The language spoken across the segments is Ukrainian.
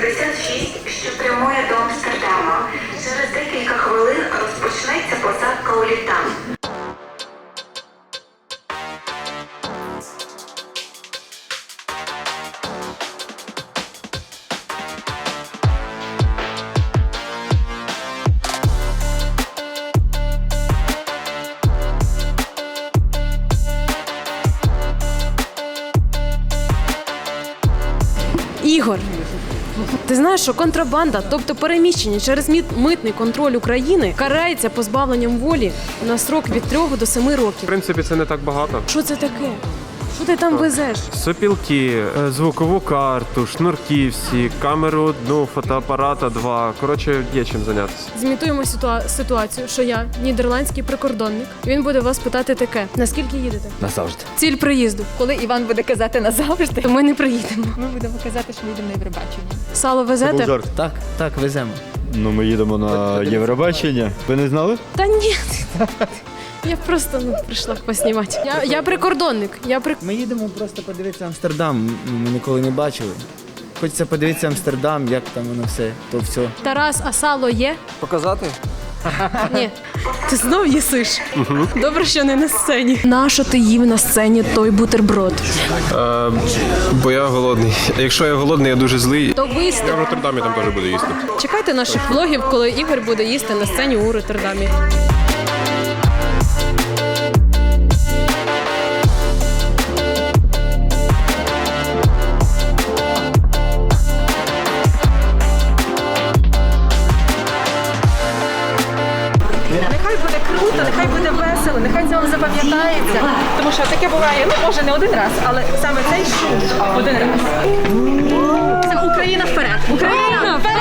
76, що прямує до Амстердама. Через декілька хвилин розпочнеться посадка у літак. Ігор, ти знаєш, що контрабанда, тобто переміщення через митний контроль України, карається позбавленням волі на срок від 3 до 7 В принципі, це не так багато. Що це таке? Що ти там везеш? Сопілки, е, звукову карту, шнурки всі, камеру одну, фотоапарата два. Коротше, є чим зайнятися. Зімітуємо ситуа- ситуацію, що я нідерландський прикордонник. Він буде вас питати таке: наскільки їдете? Назавжди. Ціль приїзду. Коли Іван буде казати назавжди, То ми не приїдемо. ми будемо казати, що ми йдемо на Євробачення. Сало везете? Так, так, веземо. Ну, ми їдемо на Євробачення. Ви не знали? Та ні. Я просто ну, прийшла поснімати. Я, я прикордонник. Я при... Ми їдемо просто подивитися Амстердам. Ми ніколи не бачили. Хочеться подивитися Амстердам, як там воно все, то все. Тарас, а сало є? Показати? Ні. Ти знов їсиш? Добре, що не на сцені. Нащо ти їв на сцені той бутерброд? Е, бо я голодний. Якщо я голодний, я дуже злий. То Я в виступ. Роттердамі там теж буду їсти. Чекайте наших влогів, коли Ігор буде їсти на сцені у Роттердамі. Тому що таке буває, ну може не один раз, але саме цей шум один раз. Це Україна вперед! Україна вперед!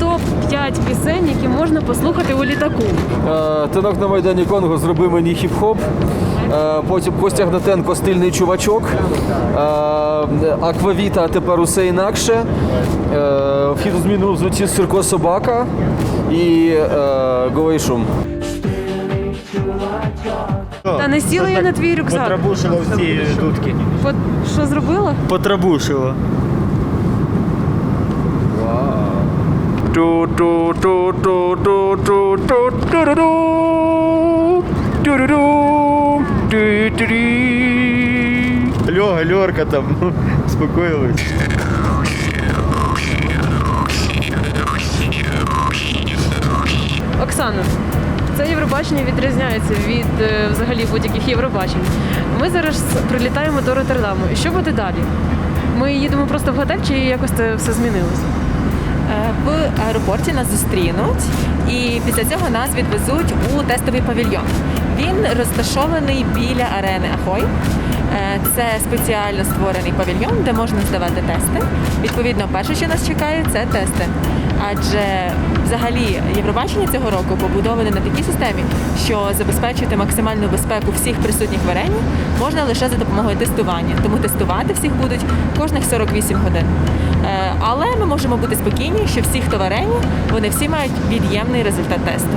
Топ 5 пісень, які можна послухати у літаку. Е, Тинок на Майдані Конго зроби мені хіп-хоп. Е, Потім Костя Гнатенко стильний чувачок. Е, Аквавіта, тепер усе інакше. Е, Вхід у зміну взуті Сирко Собака і е, Голий шум. Та не сіла я на твій рюкзак. Потрабушило всі дудки. Що зробила? Потрабушило. Льога, Льорка там, ну, успокоїлись. Оксана, це Євробачення відрізняється від е, взагалі будь-яких Євробачень. Ми зараз прилітаємо до Роттердаму. І що буде далі? Ми їдемо просто в готель, чи якось це все змінилося? Е, В аеропорті нас зустрінуть і після цього нас відвезуть у тестовий павільйон. Він розташований біля арени Ахой. Е, Це спеціально створений павільйон, де можна здавати тести. Відповідно, перше, що нас чекає, це тести. Адже взагалі Євробачення цього року побудоване на такій системі, що забезпечити максимальну безпеку всіх присутніх в арені можна лише за допомогою тестування. Тому тестувати всіх будуть кожних 48 годин. Е, Але ми можемо бути спокійні, що всі, хто в арені, вони всі мають від'ємний результат тесту.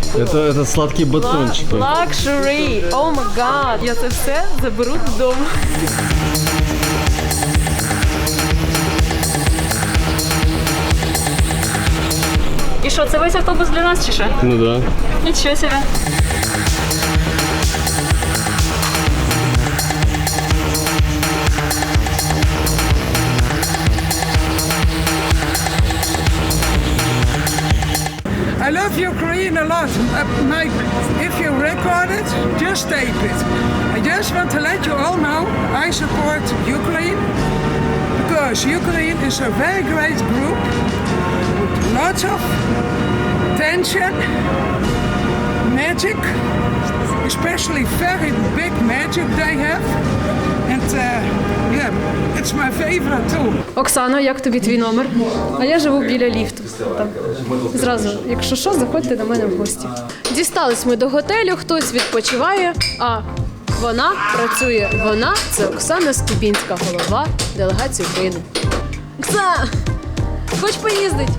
Это, это сладкий батончик. Лакшери. О май гад! Я це все заберу додому. І що, це весь автобус для нас чи що? Ну да. Нічого себе. I love Ukraine a lot. Uh, my, if you record it, just tape it. I just want to let you all know I support Ukraine because Ukraine is a very great group with lots of tension, magic, especially very big magic they have. And uh, yeah, it's my favorite too. Оксано, як тобі твій номер? А я живу біля ліфту. Там. Зразу, якщо що, заходьте до мене в гості. Дістались ми до готелю, хтось відпочиває, а вона працює. Вона це Оксана Ступінська, голова делегації України. Оксана, хоч поїздить?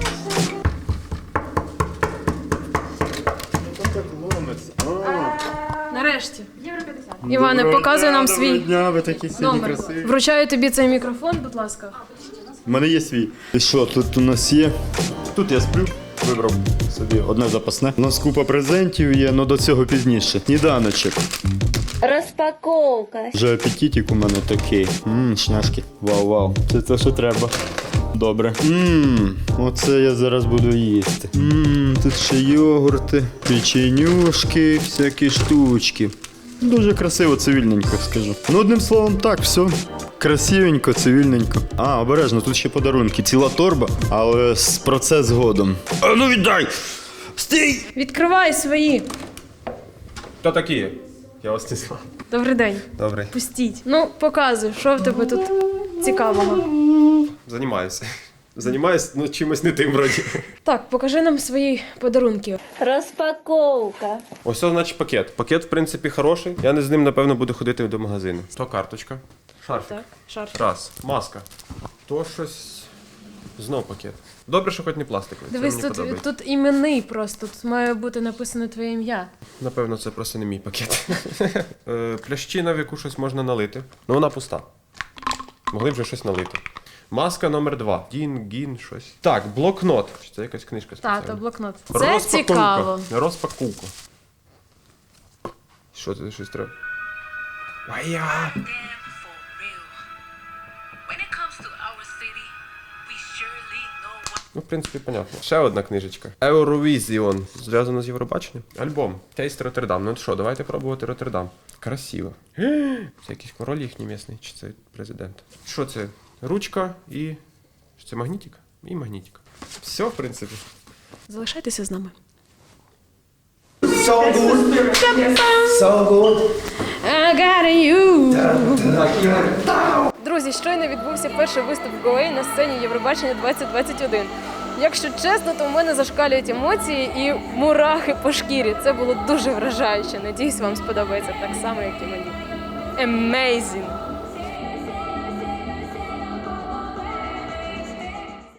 Іване, показуй нам свій Дня, ви такі номер. Вручаю тобі цей мікрофон, будь ласка. У мене є свій. І що, тут у нас є? Тут я сплю. Вибрав собі одне запасне. У нас купа презентів є, але до цього пізніше. Сніданочок. Розпаковка. Вже апетитик у мене такий. Ммм, шняшки. Вау, вау. Це те, що треба. Добре. Ммм, оце я зараз буду їсти. Ммм, тут ще йогурти, печенюшки, всякі штучки. Дуже красиво, цивільненько, скажу. Ну, одним словом, так, все. Красивенько, цивільненько. А, обережно, тут ще подарунки. Ціла торба, але з про це згодом. А ну віддай! Стій! Відкривай свої. Хто такі? Я вас не знаю. Добрий день. Добре. Пустіть. Ну, показуй, що в тебе тут цікавого. Займаюся. Займаюся ну, чимось не тим вроді. Так, покажи нам свої подарунки. Розпаковка. Ось це, значить, пакет. Пакет, в принципі, хороший. Я не з ним, напевно, буду ходити до магазину. То карточка. Шарфік. Так, шарф. Раз. Маска. То щось. Знов пакет. Добре, що хоч не пластиковий. Дивись, мені тут, подобається. тут іменний просто. Тут має бути написано твоє ім'я. Напевно, це просто не мій пакет. Е, Плящина, в яку щось можна налити. Ну вона пуста. Могли б вже щось налити. Маска номер два. Дін, гін, щось. Так, блокнот. Чи це якась книжка Та, спеціальна? то блокнот. Це Розпаковка. цікаво. Розпаковка. Що це щось треба? А я. Ну, в принципі, понятно. Ще одна книжечка. Eurovision. Зв'язано з Євробаченням. Альбом. Тейст Роттердам. Ну що, давайте пробувати Роттердам. Красиво. Це якийсь король їхній місний, чи це президент. Що це? Ручка і. Що це магнітик? І магнітик. Все, в принципі. Залишайтеся з нами. I got you. Друзі, щойно відбувся перший виступ Гоей на сцені Євробачення 2021. Якщо чесно, то в мене зашкалюють емоції і мурахи по шкірі. Це було дуже вражаюче. Надіюсь, вам сподобається так само, як і мені. Amazing!